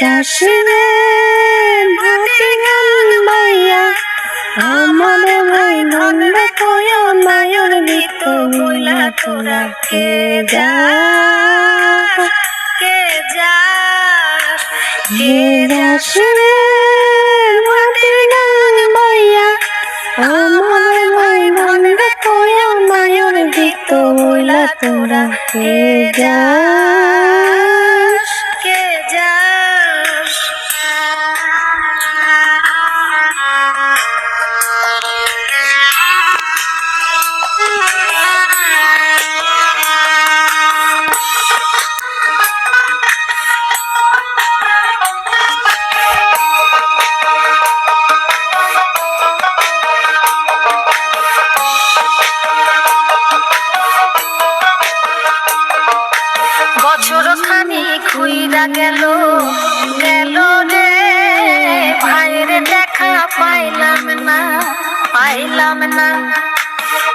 যাস রে ভাটি গান মাইয়া? আমার ভাই নন্দ কয় নায়র গীত বইলা তোরা কে যা? কে যা? কে যাস রে ভাটি গান মাইয়া? আমার ভাই নন্দ কয় নায়র গীত বইলা তোরা কে যাস খুইরা গেল গেল রে ভাইরে দেখা পাইলাম না পাইলাম না।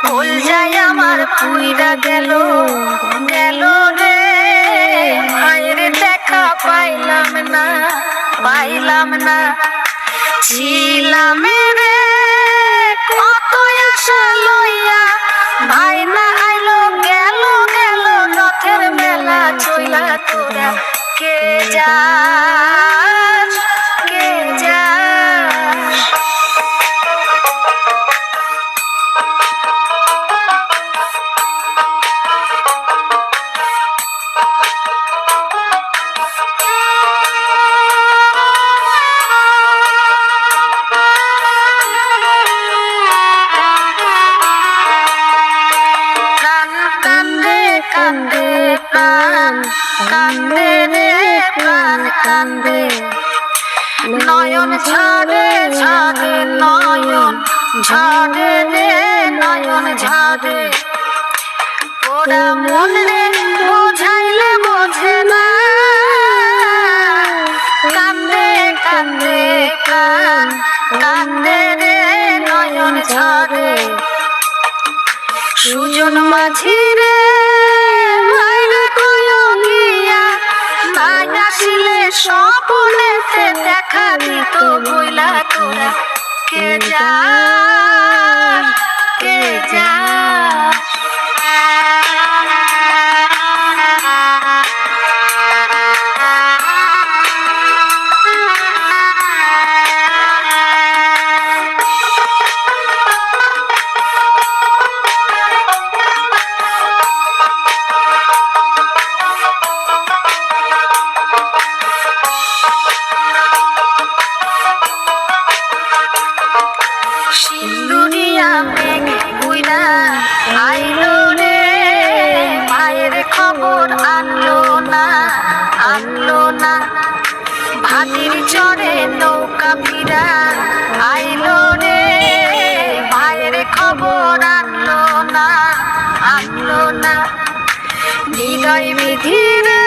ভুল যাই আমার পুইরা গেল গেল রে ভাইরে দেখা পাইলাম না পাইলাম না। ছিলাম রে প্রাণ কান্দে রে প্রাণ কান্দে নয়ন ঝাড়ে ঝাড়ে নয়ন ঝাড়ে রে নয়ন ঝাড়ে ওরা মন বোঝাইলে বোঝে না কান্দে কান্দে প্রাণ কান্দে রে নয়ন ঝাড়ে সুজন মাঝি রে আসিলে স্বপনেতে দেখা দিত ভুলা তোরা। কে যা কে আনলো না আনলো না। ভাটির চরে নৌকা ফিরা আইলো রে। ভাইয়ের খবর আনলো না আনলো না। হৃদয় বিধিরে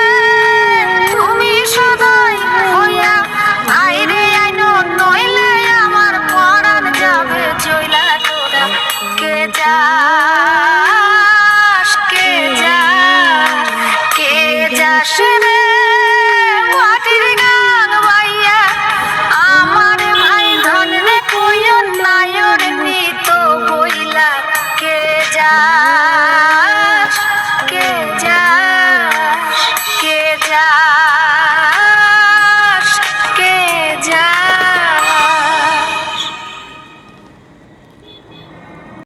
তুমি সদ